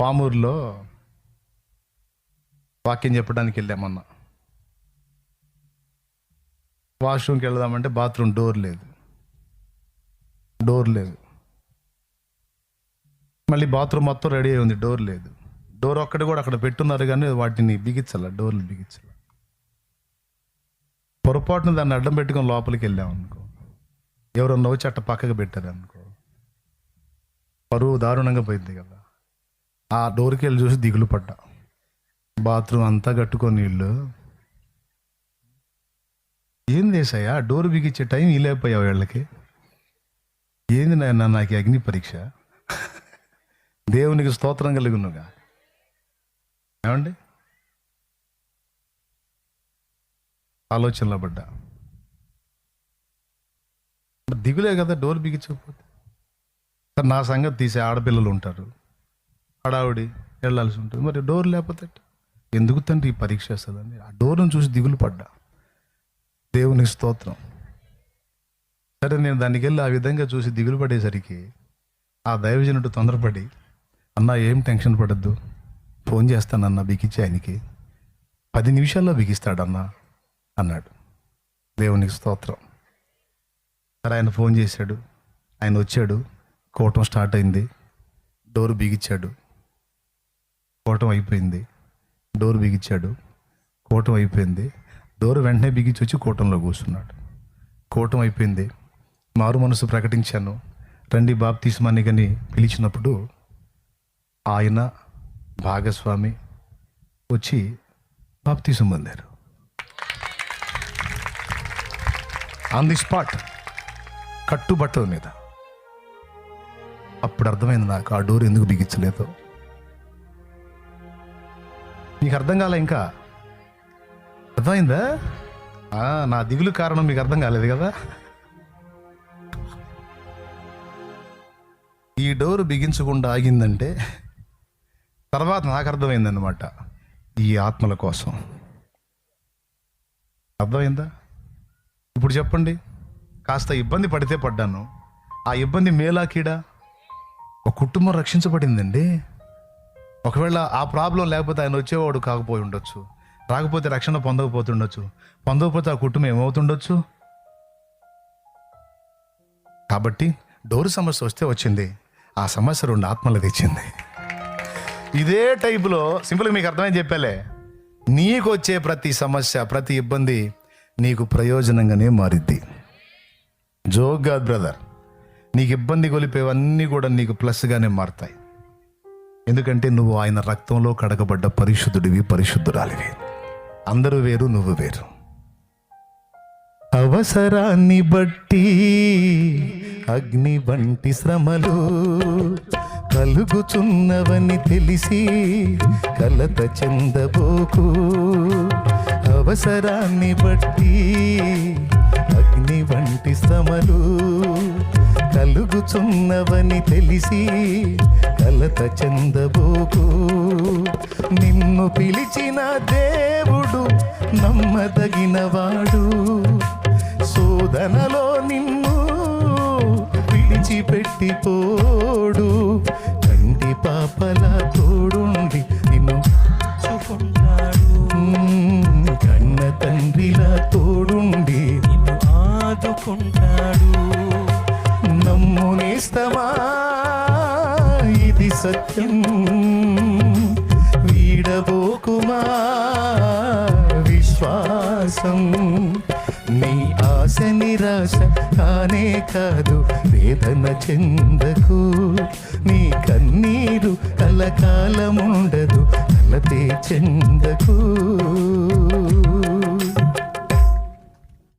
పామూరులో వాక్యం చెప్పడానికి వెళ్ళామన్నా వాష్రూమ్కి వెళ్దామంటే బాత్రూమ్ డోర్ లేదు. డోర్ లేదు. మళ్ళీ బాత్రూమ్ మొత్తం రెడీ అయి ఉంది డోర్ లేదు. డోర్ ఒక్కటి కూడా అక్కడ పెట్టున్నారు కానీ వాటిని బిగించాల డోర్లు బిగించాల. పొరపాటున దాన్ని అడ్డం పెట్టుకొని లోపలికి వెళ్ళాం అనుకో. ఎవరో నవ్వు అట్ట పక్కకు పెట్టారు అనుకో పరువు దారుణంగా పోయింది కదా. ఆ డోర్కి వెళ్ళి చూసి దిగులు పడ్డా. బాత్రూమ్ అంతా కట్టుకొని నీళ్ళు. ఏం చేసాయా డోర్ బిగించే టైం ఈ లేకపోయావు వీళ్ళకి ఏంది నాయన నాకు అగ్ని పరీక్ష? దేవునికి స్తోత్రం కలిగినగా. ఏమండి? ఆలోచనలో పడ్డా. దిగులే కదా డోర్ బిగించకపోతే? నా సంగతి తీసే ఆడపిల్లలు ఉంటారు. హడావుడి వెళ్ళాల్సి ఉంటుంది. మరి డోర్ లేకపోతే ఎందుకు తండ్రి ఈ పరీక్ష వస్తుందని ఆ డోర్ను చూసి దిగులు పడ్డా. దేవుని స్తోత్రం. సరే నేను దానికి వెళ్ళి ఆ విధంగా చూసి దిగులు పడేసరికి ఆ దైవజనుడు తొందరపడి అన్న ఏం టెన్షన్ పడద్దు. ఫోన్ చేస్తానన్న బిగించి ఆయనకి. పది నిమిషాల్లో బిగిస్తాడన్నా అన్నాడు. దేవునికి స్తోత్రం. సరే ఆయన ఫోన్ చేశాడు. ఆయన వచ్చాడు. కోటం స్టార్ట్ అయింది. డోర్ బిగించాడు కోటం అయిపోయింది. డోర్ బిగించాడు. కోటం అయిపోయింది. డోర్ వెంటనే బిగించి వచ్చి కోటంలో కూర్చున్నాడు. కోటం అయిపోయింది. మారు మనసు ప్రకటించాను. రండి బాప్తీశ్మాని కానీ పిలిచినప్పుడు ఆయన భాగస్వామి వచ్చి బాప్తిసం పొందారు. ఆన్ ది స్పాట్ కట్టుబట్టల మీద. అప్పుడు అర్థమైంది నాకు ఆ డోర్ ఎందుకు బిగించలేదు. మీకు అర్థం కాలే ఇంకా. అర్థమైందా? నా దిగులు కారణం మీకు అర్థం కాలేదు కదా. ఈ డోర్ బిగించకుండా ఆగిందంటే తర్వాత నాకు అర్థమైందనమాట ఈ ఆత్మల కోసం. అర్థమైందా? ఇప్పుడు చెప్పండి. కాస్త ఇబ్బంది పడితే పడ్డాను. ఆ ఇబ్బంది మేలా కీడా ఒక కుటుంబం రక్షించబడిందండి. ఒకవేళ ఆ ప్రాబ్లం లేకపోతే ఆయన వచ్చేవాడు కాకపోయి ఉండొచ్చు. రాకపోతే రక్షణ పొందకపోతుండొచ్చు. పొందకపోతే ఆ కుటుంబం ఏమవుతుండొచ్చు? కాబట్టి డోరు సమస్య వస్తే వచ్చింది. ఆ సమస్య రెండు ఆత్మలు తెచ్చింది. ఇదే టైపులో సింపుల్గా మీకు అర్థమై చెప్పాలే. నీకు వచ్చే ప్రతి సమస్య ప్రతి ఇబ్బంది నీకు ప్రయోజనంగానే మారిద్ది. జోగ్గా బ్రదర్. నీకు ఇబ్బంది కొలిపేవన్నీ కూడా నీకు ప్లస్గానే మారుతాయి. ఎందుకంటే నువ్వు ఆయన రక్తంలో కడగబడ్డ పరిశుద్ధుడివి పరిశుద్ధురాలివి. అందరూ వేరు నువ్వు వేరు. అవసరాన్ని బట్టి అగ్ని వంటి శ్రమలు కలుగుచున్నవని తెలిసి కలత చెందబోకు. అవసరాన్ని బట్టి అగ్ని వంటి శ్రమలు కలుగుచున్నవని తెలిసి కలత చెందబోకు. నిన్ను పిలిచిన దేవుడు నమ్మదగినవాడు. శోధనలో నిన్ను విడిచిపెట్టిపోడు. కంటి పాపల తోడుండి నిన్ను మ్మ్, కన్న తండ్రిలా తోడుండి నిన్ను ఆదుకుంటాడు. సత్యం వీడబోకుమా? విశ్వాసం. నీ ఆశ నిరాశ కానే కాదు వేదన చెందకు. నీ కన్నీరు కలకాలముండదు కలతే చెందకు.